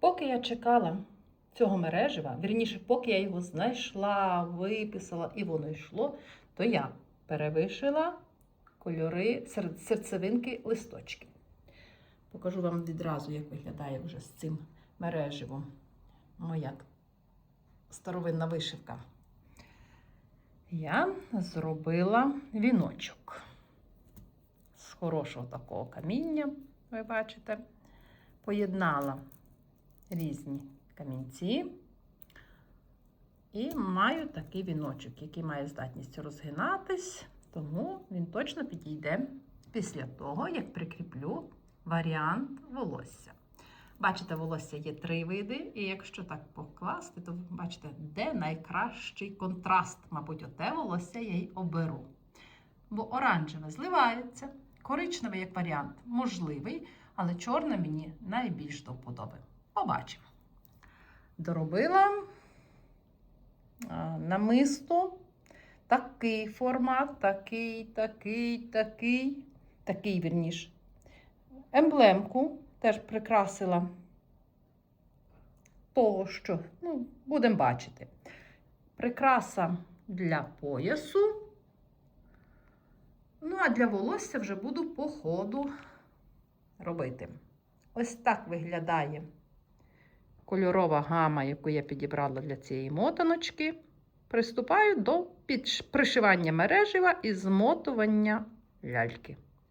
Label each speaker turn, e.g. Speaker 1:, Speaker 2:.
Speaker 1: Поки я чекала цього мережева, вірніше, поки я його знайшла, виписала і воно йшло, то я перевишила кольори серцевинки листочки. Покажу вам відразу, як виглядає вже з цим мереживом моя старовинна вишивка. Я зробила віночок з хорошого такого каміння, ви бачите, поєднала різні камінці. І маю такий віночок, який має здатність розгинатись, тому він точно підійде після того, як прикріплю варіант волосся. Бачите, волосся є три види, і якщо так покласти, то бачите, де найкращий контраст, мабуть, оте волосся я й оберу. Бо оранжеве зливається, коричневий як варіант можливий, але чорне мені найбільш до вподоби. Побачимо. Доробила намисто. Такий формат, такий, такий, такий, такий вірніш. Емблемку теж прикрасила того, що ну, будемо бачити. Прикраса для поясу. Ну, а для волосся вже буду по ходу робити. Ось так виглядає кольорова гама, яку я підібрала для цієї мотаночки. Приступаю до підш- пришивання мережева і змотування ляльки.